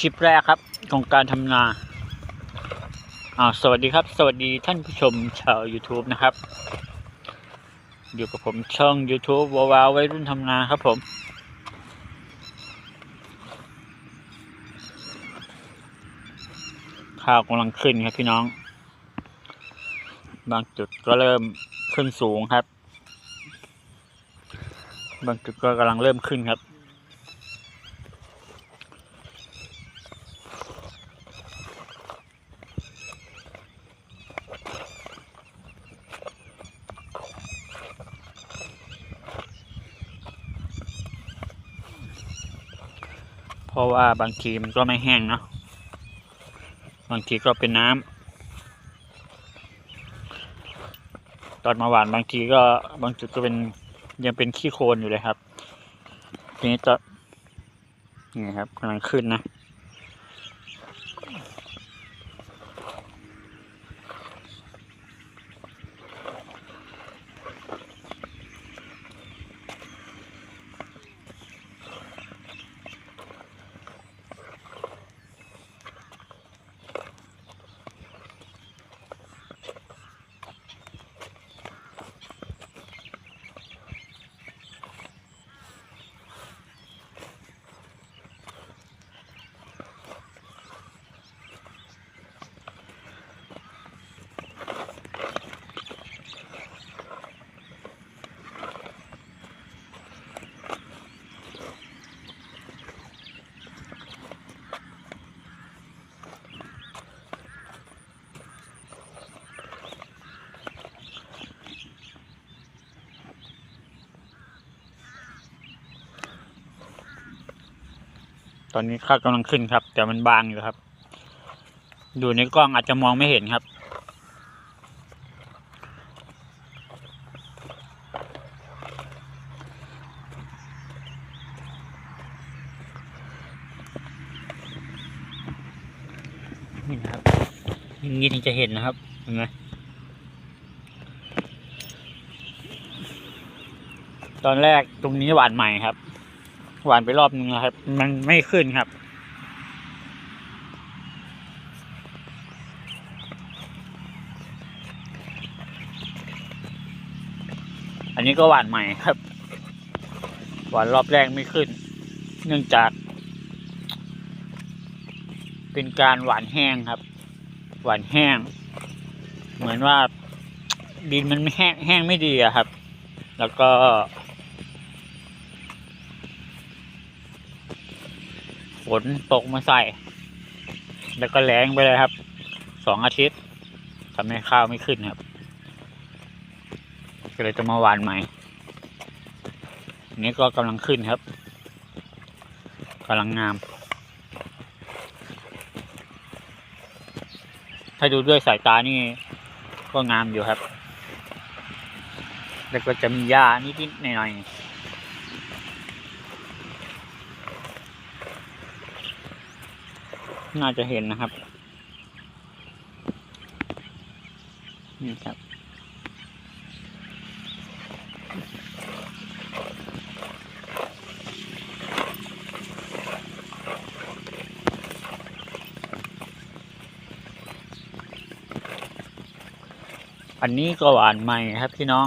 คลิปแรกครับของการทำนาอ่าสวัสดีครับ สวัสดีท่านผู้ชมชาว YouTube นะครับ อยู่กับผมช่อง YouTube วาวาวไว้รุ่นทำนาครับผม ข้าวกำลังขึ้นครับพี่น้อง บางจุดก็เริ่มขึ้นสูงครับ บางจุดก็กำลังเริ่มขึ้นครับ เพราะว่าบางทีมันก็ไม่แห้งเนาะบางทีก็เป็นน้ำตอนมาหวานบางทีก็บางจุดก็เป็นยังเป็นขี้โคลนอยู่เลยครับทีนี้จะนี่ครับกำลังขึ้นนะ ตอนนี้ข้าวกำลังขึ้นครับ แต่มันบางอยู่ครับ ดูในกล้องอาจจะมองไม่เห็นครับ นี่นะครับย่งนี้ถึงจะเห็นนะครับเห็นไหมตอนแรกตรงนี้หวานใหม่ครับ หวานไปรอบนึงแล้วครับ มันไม่ขึ้นครับ อันนี้ก็หวานใหม่ครับ หวานรอบแรกไม่ขึ้น เนื่องจาก เป็นการหวานแห้งครับ หวานแห้ง เหมือนว่าดินมันไม่แห้งแห้งไม่ดีอะครับ แล้วก็ นตกมาใส่ แล้วก็แรงไปเลยครับ สองอาทิตย์ทำให้ข้าวไม่ขึ้นครับ ก็เลยจะมาหวานใหม่อันนี้ก็กำลังขึ้นครับกำลังงาม ถ้าดูด้วยสายตานี่ก็งามอยู่ครับ แล้วก็จะมีหญ้านิดๆหน่อยๆ น่าจะเห็นนะครับ นี่ครับ อันนี้ก็หวานใหม่ครับพี่น้อง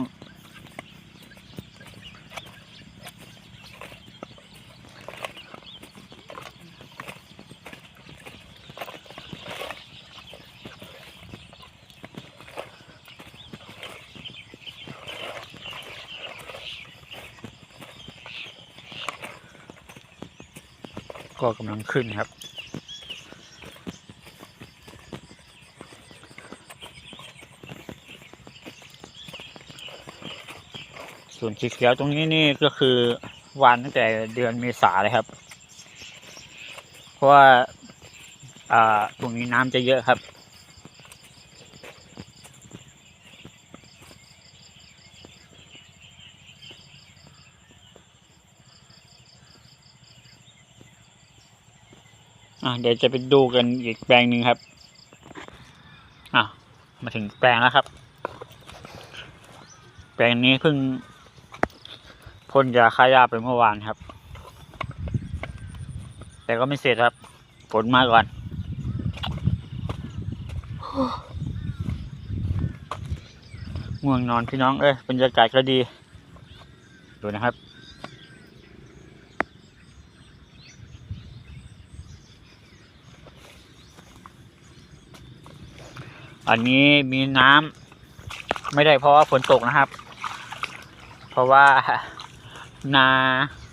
ก็กำลังขึ้นครับ ส่วนสีเขียวตรงนี้นี่ก็คือวานตั้งแต่เดือนเมษาเลยครับ เพราะว่าอ่าตรงนี้น้ำจะเยอะครับ อะเดี๋ยวจะไปดูกันอีกแปลงหนึ่งครับ อะ มาถึงแปลงแล้วครับ แปลงนี้เพิ่งพ่นยาฆ่าหญ้าไปเมื่อวานครับ แต่ก็ไม่เสร็จครับฝนมาก่อนง่วงนอนพี่น้องเอ้ยบรรยากาศก็ดี ดูนะครับ อันนี้มีน้ำไม่ได้เพราะว่าฝนตกนะครับ เพราะว่านา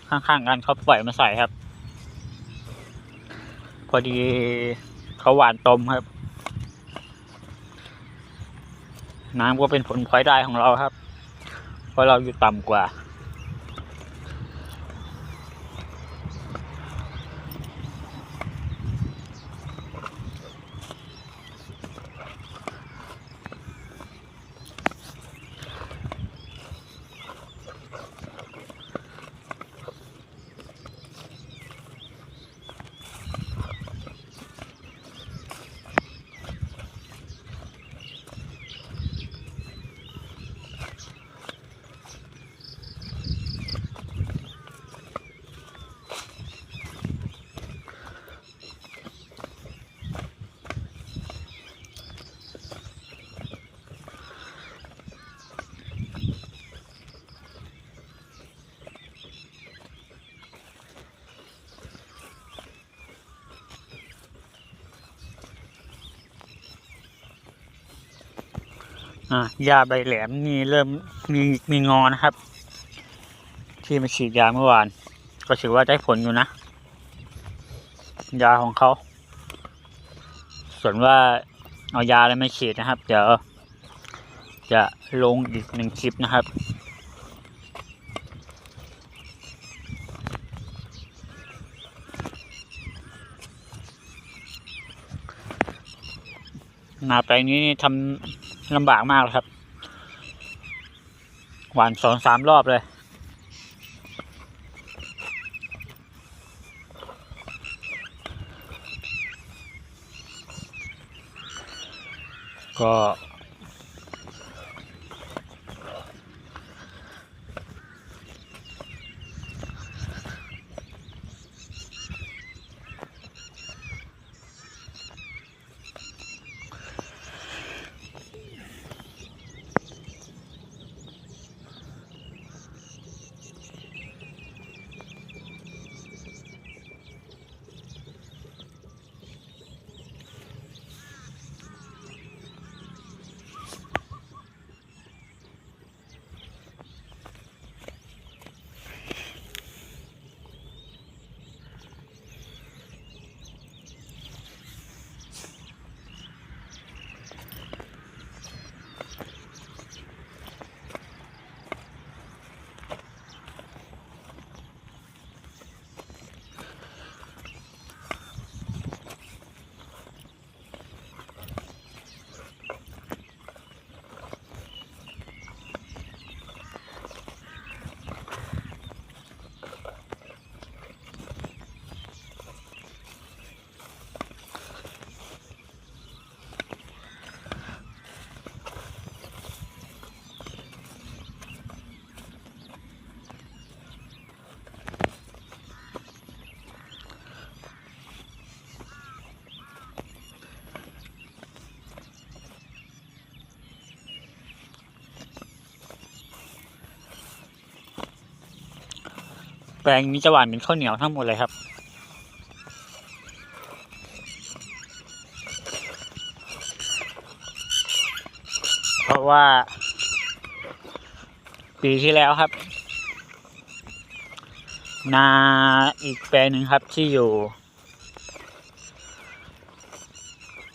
ข้างๆกันเขาปล่อยมาใส่ครับ พอดีเขาหวานตมครับ น้ำก็เป็นผลพลอยได้ของเราครับ เพราะเราอยู่ต่ำกว่า อะยาใบแหลมนี่เริ่มมีมีงอนะครับ ที่มาฉีดยาเมื่อวาน ก็ถือว่าได้ผลอยู่นะ ยาของเขา ส่วนว่าเอายาอะไรไม่ฉีดนะครับ เดี๋ยวจะลงอีกหนึ่งคลิปนะครับนาแปลงนี้ทำ ลำบากมากเลยครับ หวานสองสามรอบเลยก็ แปลงนี้จะหวานเป็นข้าวเหนียวทั้งหมดเลยครับเพราะว่า ปีที่แล้วครับ นาอีกแปลงหนึ่งครับที่อยู่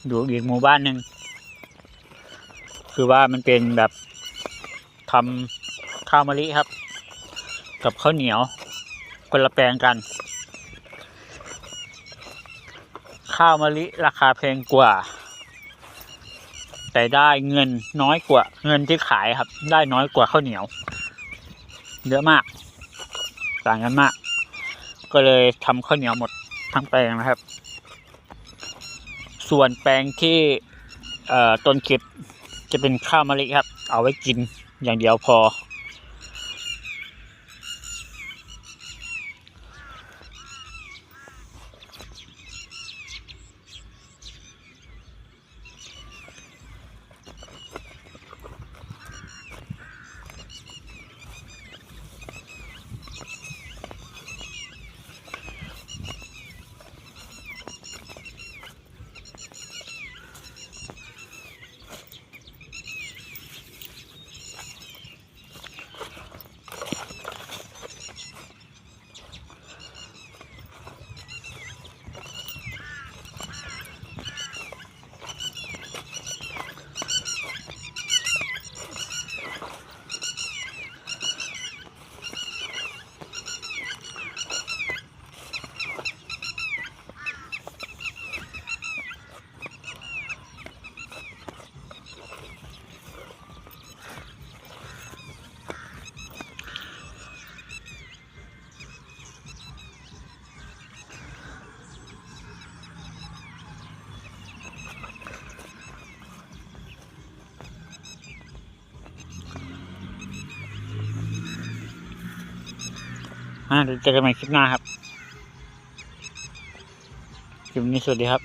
อยู่อีกหมู่บ้านหนึ่งคือว่ามันเป็นแบบทำข้าวมะลิครับ กับข้าวเหนียว คนละแปลงกัน ข้าวมะลิราคาแพงกว่า แต่ได้เงินน้อยกว่า เงินที่ขายครับ ได้น้อยกว่าข้าวเหนียว เยอะมาก ต่างกันมาก ก็เลยทำข้าวเหนียวหมดทั้งแปลงนะครับ ส่วนแปลงที่ต้นเก็บจะเป็นข้าวมะลิครับ เอาไว้กินอย่างเดียวพอ อ่าเดี๋ยวเจอกันใหม่คลิปหน้าครับคลิปนี้สวัสดีครับ